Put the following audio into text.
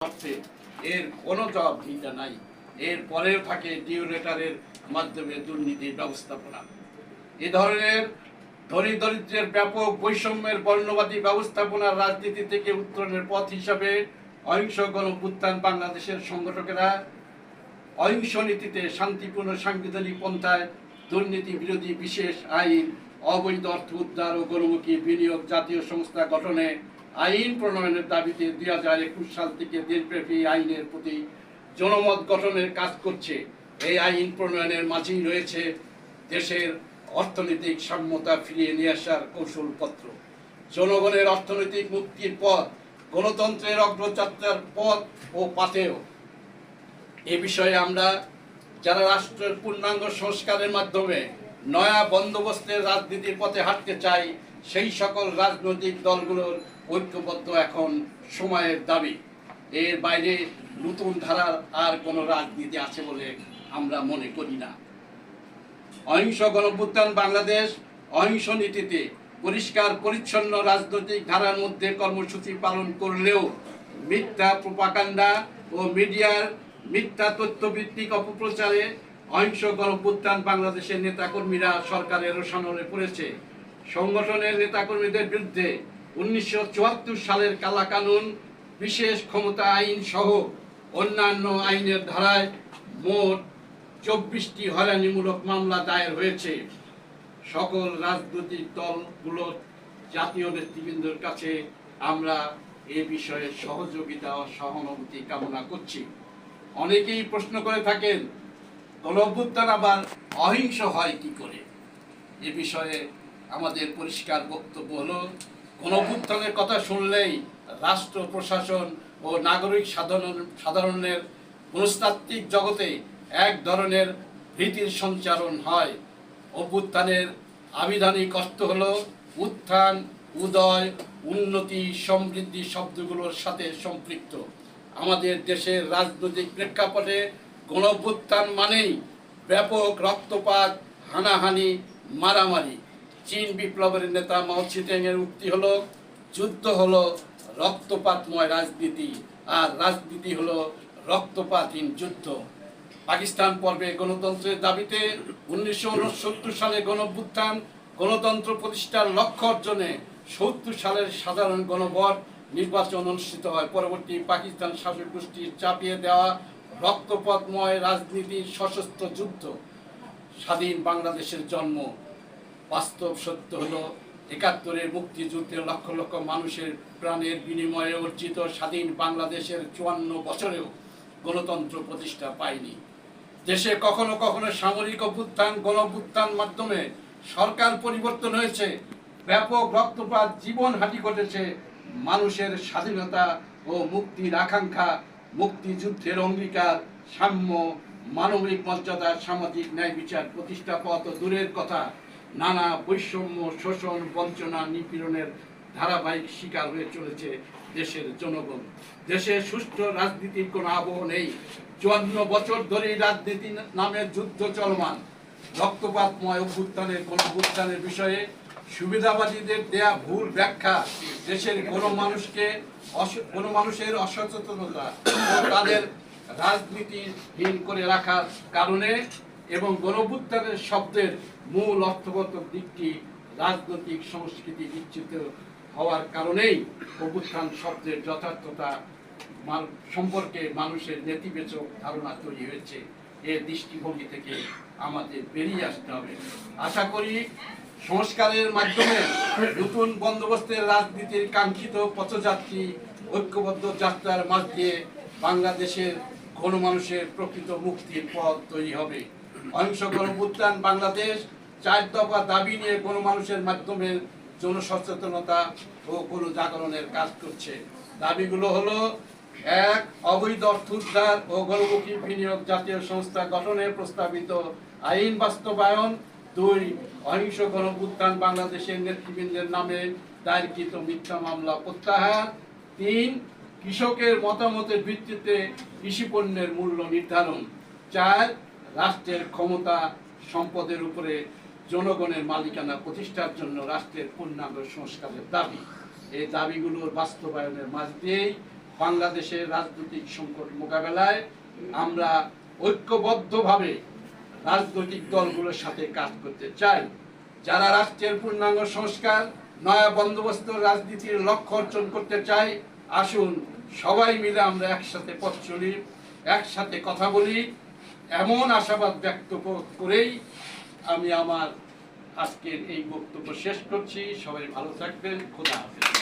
অর্থে এর কোনো জবাবদিহিতা নাই। এর পরেও থাকে ডিউরেটারের মাধ্যমে দুর্নীতির ব্যবস্থাপনা। এ ধরনের ধনী দরিদ্রের ব্যাপক বৈষম্যের বর্ণবাদী ব্যবস্থাপনার রাজনীতি থেকে উত্তরণের পথ হিসাবে অহিংস গণপুত্থান বাংলাদেশের সংগঠকেরা অহিংস নীতিতে শান্তিপূর্ণ সাংবিধানিক পন্থায় দুর্নীতি বিরোধী বিশেষ আইন, অবৈধ অর্থ উদ্ধার ও গণমুখী বিনিয়োগ জাতীয় সংস্থা গঠনে আইন প্রণয়নের দাবিতে দুই হাজার একুশ সাল থেকে দেশব্যাপী আইনের প্রতি জনমত গঠনের কাজ করছে। এই আইন প্রণয়নের মাঝেই রয়েছে দেশের অর্থনৈতিক সাম্যতা ফিরিয়ে নিয়ে আসার কৌশলপত্র। জনগণের অর্থনৈতিক মুক্তির পথ, গণতন্ত্রের অগ্রযাত্রার পথ ও পাথেও। এ বিষয়ে আমরা যারা রাষ্ট্রের পূর্ণাঙ্গ সংস্কারের মাধ্যমে নয়া বন্দোবস্তের রাজনীতির পথে হাঁটতে চাই, সেই সকল রাজনৈতিক দলগুলোর ঐক্যবদ্ধ এখন সময়ের দাবি। এর বাইরে নতুন ধারার আর কোনো রাজনীতি আছে বলে আমরা মনে করি না। অহিংস গণপুত্থান বাংলাদেশ অহিংস নীতিতে পরিষ্কার, পরিচ্ছন্ন রাজনৈতিক ধারার মধ্যে কর্মসূচি পালন করলেও মিথ্যা প্রপাকাণ্ডা ও মিডিয়ার মিথ্যা তথ্যভিত্তিক অপপ্রচারে অহিংস গণপুত্থান বাংলাদেশের নেতাকর্মীরা সরকারের রোশানলে পড়েছে। সংগঠনের নেতাকর্মীদের বিরুদ্ধে উনিশশো চুয়াত্তর সালের কালা কানুন বিশেষ ক্ষমতা আইন সহ অন্যান্য আইনের ধারায় মোট চব্বিশটি হয়রানিমূলক মামলা দায়ের হয়েছে। সকল রাজনৈতিক দলগুলোর জাতীয় নেতৃবৃন্দের কাছে আমরা এ বিষয়ে সহযোগিতা ও সহানুভূতি কামনা করছি। অনেকেই প্রশ্ন করে থাকেন গণঅভ্যুত্থান আবার অহিংস হয় কি করে? এ বিষয়ে আমাদের পরিষ্কার বক্তব্য হলো গণঅভ্যুত্থানের কথা শুনলেই রাষ্ট্র, প্রশাসন ও নাগরিক সাধারণ, সাধারণের মনস্তাত্ত্বিক জগতে এক ধরনের ভীতির সঞ্চারণ হয়। অভ্যুত্থানের আবিধানিক অর্থ হলো উত্থান, উদয়, উন্নতি, সমৃদ্ধি শব্দগুলোর সাথে সম্পৃক্ত। আমাদের দেশের রাজনৈতিক প্রেক্ষাপটে গণভ্যুত্থান মানেই ব্যাপক রক্তপাত, হানাহানি, মারামারি। চীন বিপ্লবের নেতা মাও এর উক্তি হলো, যুদ্ধ হলো রক্তপাতময় রাজনীতি, আর রাজনীতি হলো রক্তপাতহীন যুদ্ধ। পাকিস্তান পর্বে গণতন্ত্রের দাবিতে উনিশশো উনসত্তর সালে গণভ্যুত্থান, গণতন্ত্র প্রতিষ্ঠার লক্ষ্য অর্জনে সত্তর সালের সাধারণ গণভোট নির্বাচন অনুষ্ঠিত হয়। পরবর্তী পাকিস্তান শাসক গোষ্ঠীর চাপিয়ে দেওয়া রক্তপথময় রাজনীতির সশস্ত্র যুদ্ধ। স্বাধীন বাংলাদেশের জন্ম। বাস্তব সত্য হলো, একাত্তরের মুক্তিযুদ্ধে লক্ষ লক্ষ মানুষের প্রাণের বিনিময়ে অর্জিত স্বাধীন বাংলাদেশের চুয়ান্ন বছরেও গণতন্ত্র প্রতিষ্ঠা পায়নি। দেশে কখনো কখনো সামরিক অভ্যুত্থান গণ অভ্যুত্থান মাধ্যমে সরকার পরিবর্তন হয়েছে। ব্যাপক রক্তপাত, জীবন হাঁটি ঘটেছে। মানুষের স্বাধীনতা ও মুক্তির আকাঙ্ক্ষা, মুক্তিযুদ্ধের অঙ্গীকার, সাম্য, মানবিক মর্যাদা, সামাজিক ন্যায় বিচার প্রতিষ্ঠা পথ দূরের কথা। নানা বৈষম্য, শোষণ, বঞ্চনা, নিপীড়নের ধারাবাহিক শিকার হয়ে চলেছে দেশের জনগণ। দেশে সুষ্ঠু রাজনীতির কোনো আবহ নেই। চুয়ান্ন বছর ধরে রাজনীতি নামের যুদ্ধ চলমান। রক্তপাতময় অভ্যুত্থানের কোন অভ্যুত্থানের বিষয়ে সুবিধাবাদীদের দেয়া ভুল ব্যাখ্যা দেশের কোনো মানুষকে কোনো মানুষের অসচেতনতা তাদের রাজনীতিহীন করে রাখার কারণে এবং গণভুত্থানের শব্দের মূল অর্থগত দিকটি রাজনৈতিক সংস্কৃতি বিচ্যুত হওয়ার কারণেই অভ্যুত্থান শব্দের যথার্থতা সম্পর্কে মানুষের নেতিবাচক ধারণা তৈরি হয়েছে। এ দৃষ্টিভঙ্গি থেকে আমাদের বেরিয়ে আসতে হবে। আশা করি সংস্কারের মাধ্যমে নতুন বন্দোবস্তের রাজনীতির কাঙ্ক্ষিত পথযাত্রী ঐক্যবদ্ধ যাত্রার মাঝ দিয়ে বাংলাদেশের গণমানুষের প্রকৃত মুক্তির পথ তৈরি হবে। অহিংস গণভুত্থান বাংলাদেশ চার দফা দাবি নিয়ে গণমানুষের মাধ্যমে জনসচেতনতা ও গণজাগরণের কাজ করছে। দাবিগুলো হলো, এক, অবৈধ অর্থ উদ্ধার ও গণমুখী বিনিয়োগ জাতীয় সংস্থা গঠনে প্রস্তাবিত আইন বাস্তবায়ন। দুই অহিংস গণভুত্থান বাংলাদেশের নেতৃবৃন্দের নামে দায়েরকৃত মিথ্যা মামলা প্রত্যাহার। তিন, কৃষকের মতামতের ভিত্তিতে কৃষি পণ্যের মূল্য নির্ধারণ। চার রাষ্ট্রের ক্ষমতা, সম্পদের উপরে জনগণের মালিকানা প্রতিষ্ঠার জন্য রাষ্ট্রের পূর্ণাঙ্গ সংস্কারের দাবি। এই দাবিগুলোর বাস্তবায়নের মাঝ দিয়েই বাংলাদেশের রাজনৈতিক সংকট মোকাবেলায় আমরা ঐক্যবদ্ধভাবে রাজনৈতিক দলগুলোর সাথে কাজ করতে চাই। যারা রাষ্ট্রের পূর্ণাঙ্গ সংস্কার, নয়া বন্দোবস্ত, রাজনীতির লক্ষ্য অর্জন করতে চাই, আসুন সবাই মিলে আমরা একসাথে পথ চলি, একসাথে কথা বলি এমন আশাবাদ ব্যক্ত করেই আমি আমার আজকের এই বক্তব্য শেষ করছি। সবাই ভালো থাকবেন। খোদা হাফেজ।